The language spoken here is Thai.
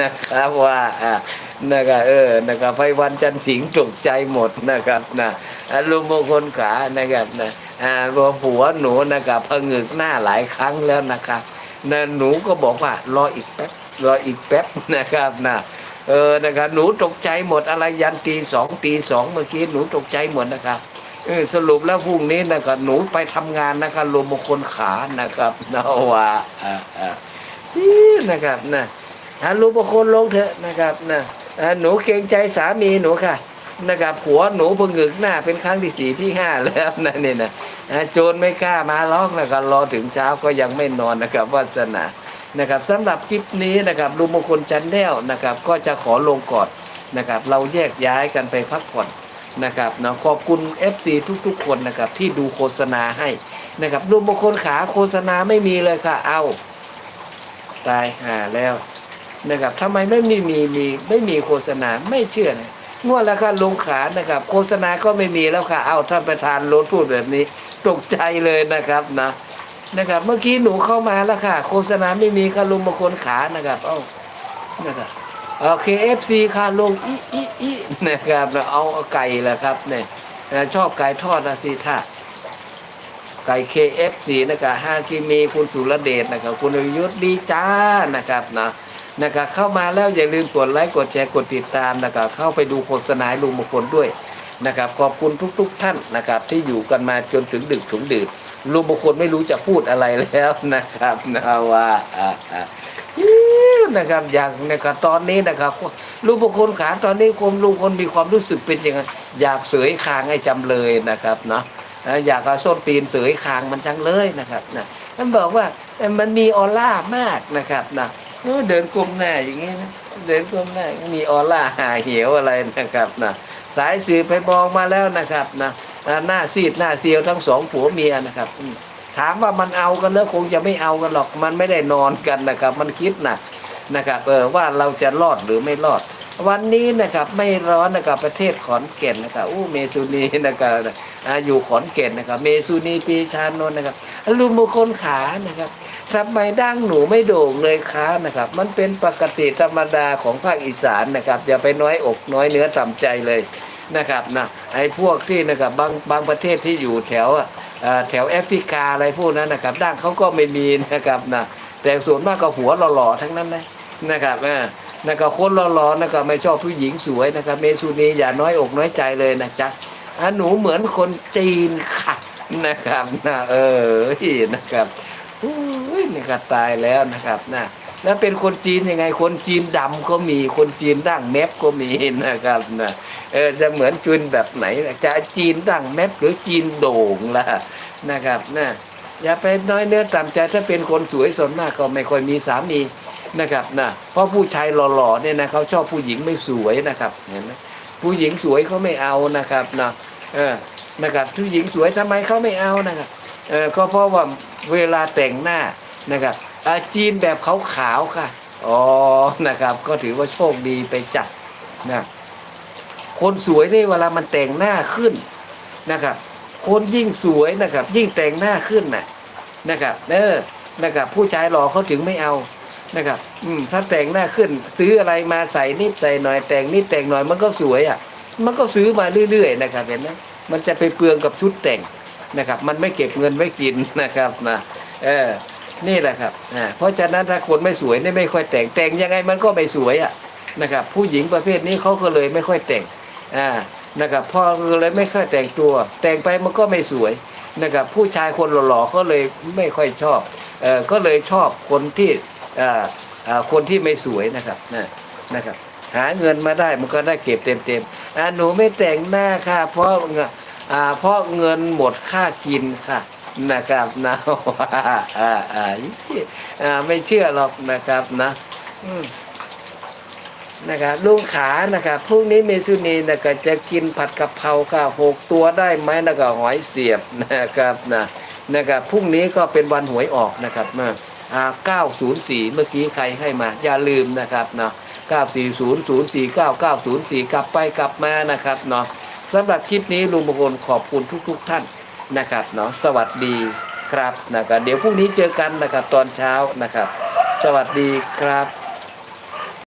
นะครับว่าอ่านะครับเออนะครับไพวันจันทร์สิงห์ตกใจหมดนะครับนะลุงมงคลขานะครับนะอ่าหัวหนูนะครับพงึกหน้าหลายครั้งแล้วนะครับนะหนูก็บอกว่ารออีกแป๊บรออีกแป๊บนะครับนะเออนะครับหนูตกใจหมดอะไรยันตีสองตีสองเมื่อกี้หนูตกใจหมดนะครับเออสรุปแล้วพรุ่งนี้นะครับหนูไปทำงานนะครับรวมมงคลขานะครับนะว่าอ่าอ่านะครับนะ หารูปมงคลลงเถอะนะครับนะหนูเกรงใจสามีหนูค่ะนะครับผัวหนูพงึกหน้าเป็นครั้งที่สี่ที่ห้าแล้วนะนี่นะโจรไม่กล้ามาล็อกนะครับรอถึงเช้าก็ยังไม่นอนนะครับวาสนานะครับสำหรับคลิปนี้นะครับรูปมงคลจันแนวนะครับ ก็จะขอลงก่อนนะครับ เราแยกย้ายกันไปพักผ่อนนะครับนะขอบคุณ FC ทุกๆ คนนะครับที่ดูโฆษณาให้นะครับรวมงคนขาโฆษณาไม่มีเลยค่ะเอาตายหาแล้ว นะครับทำไมไม่มีมีมีไม่มีโฆษณาไม่เชื่อนะงวดแล้วค่ะลงขานะครับ โฆษณาก็ไม่มีแล้วค่ะเอาท่านประธานรถพูดแบบนี้ ตกใจเลยนะครับนะนะครับ เมื่อกี้หนูเข้ามาแล้วค่ะ โฆษณาไม่มีค่ะลุงบางคนขานะครับ เอ้านะครับโอเคเอฟซีค่ะลงอีอีอีนะครับเอาไก่แหละครับเนี่ยชอบไก่ทอดนะสิท่าไก่ KFC นะครับห้ากิมีคุณสุรเดชนะครับ คุณอยุทธดีจ้านะครับนะ นะครับเข้ามาแล้วอย่าลืมกดไลค์กดแชร์กดติดตามนะครับเข้าไปดูโฆษณาลุงมงคลด้วยนะครับขอบคุณทุก ๆ ท่านนะครับที่อยู่กันมาจนถึงดึกถึงดื่นลุงมงคลไม่รู้จะพูดอะไรแล้วนะครับนะว่าอ่าอ่าอิ๊วนะครับอย่างนะครับตอนนี้นะครับลูกบุคลขาตอนนี้คมลุงคนมีความรู้สึกเป็นยังไงอยากเสยคางให้จำเลยนะครับเนาะอยากเอาส้นตีนเสยคางมันจังเลยนะครับนะมันบอกว่ามันมีออร่ามากนะครับนะ เดินกลมหน้าอย่างนี้นะเดินกลมหน้ามีออร่าหาเหี่ยวอะไรนะครับนะสายสื่อไปบอกมาแล้วนะครับนะหน้าซีดหน้าเซียวทั้งสองผัวเมียนะครับถามว่ามันเอากันแล้วคงจะไม่เอากันหรอกมันไม่ได้นอนกันนะครับ มันคิดนะนะครับเออว่าเราจะรอดหรือไม่รอด วันนี้นะครับไม่ร้อนนะครับประเทศขอนแก่นนะครับอู้เมซูนีนะครับอยู่ขอนแก่นนะครับ เมซูนีปีชานนท์นะครับลุงมงคลขานะครับทำไมดั้งหนูไม่โด่งเลยคะนะครับ มันเป็นปกติธรรมดาของภาคอีสานนะครับอย่าไปน้อยอกน้อยเนื้อต่ำใจเลยนะครับนะไอ้พวกที่นะครับบางบางประเทศที่อยู่แถวแถวแอฟริกาอะไรพวกนั้นนะครับด่างเขาก็ไม่มีนะครับนะแต่ส่วนมากก็หัวหล่อๆทั้งนั้นเลยนะครับอ่า นะครับคนหล่อๆนะครับไม่ชอบผู้หญิงสวยนะครับเมซูนีอย่าน้อยอกน้อยใจเลยนะจ๊ะอะหนูเหมือนคนจีนค่ะนะครับนะเออนะครับอุ้ยนะครับตายแล้วนะครับนะแล้วเป็นคนจีนยังไงคนจีนดำก็มีคนจีนดั้งแมปก็มีนะครับนะเออจะเหมือนจีนแบบไหนล่ะจะจีนดั้งแมปหรือจีนโด่งล่ะนะครับนะอย่าไปน้อยเนื้อต่ำใจถ้าเป็นคนสวยส่วนมากก็ไม่ค่อยมีสามี นะครับนะเพราะผู้ชายหล่อๆเนี่ยนะเขาชอบผู้หญิงไม่สวยนะครับเห็นไหมผู้หญิงสวยเขาไม่เอานะครับนะเออนะครับผู้หญิงสวยทำไมเขาไม่เอานะครับเออก็เพราะว่าเวลาแต่งหน้านะครับอาจีนแบบขาวๆค่ะอ๋อนะครับ ก็ถือว่าโชคดีไปจัดนะคนสวยนี่เวลามันแต่งหน้าขึ้นนะครับ คนยิ่งสวยนะครับ ยิ่งแต่งหน้าขึ้นนะนะครับเออนะครับ ผู้ชายหล่อเขาถึงไม่เอา นะครับ อืมถ้าแต่งหน้าขึ้น ซื้ออะไรมาใส่นิดใส่หน่อยแต่งนิดแต่งหน่อยมันก็สวยอะ มันก็ซื้อมาเรื่อยๆนะครับเห็นไหมมันจะไปเปลืองกับชุดแต่งนะครับ มันไม่เก็บเงินไว้กินนะครับนะเออนี่แหละครับอ่าเพราะฉะนั้นถ้าคนไม่สวยนี่ไม่ค่อยแต่งแต่งยังไงมันก็ไม่สวยอะนะครับ ผู้หญิงประเภทนี้เขาก็เลยไม่ค่อยแต่งอ่านะครับพอเลยไม่ค่อยแต่งตัว แต่งไปมันก็ไม่สวยนะครับ ผู้ชายคนหล่อๆเขาเลยไม่ค่อยชอบเออก็เลยชอบคนที่ คนที่ไม่สวยนะครับนะนะครับ หาเงินมาได้มันก็ได้เก็บเต็มๆอ่าหนูไม่แต่งหน้าค่ะ เพราะเงาเพราะเงินหมดค่ากินค่ะนะครับนะไม่เชื่อหรอกนะครับนะนะครับลุงขานะครับพรุ่งนี้เมซูนีนะครับจะกินผัดกะเพราค่ะหกตัวได้ไหมนะครับหอยเสียบนะครับนะนะครับพรุ่งนี้ก็เป็นวันหวยออกนะครับมาอ่า 904 เมื่อกี้ใครให้มา อย่าลืมนะครับเนาะ940 049 904 กลับไปกลับมานะครับเนาะสำหรับคลิปนี้ลุงมงคลขอบคุณทุก ๆ ท่านนะครับเนาะสวัสดีครับนะครับเดี๋ยวพรุ่งนี้เจอกันนะครับตอนเช้านะครับ สวัสดีครับ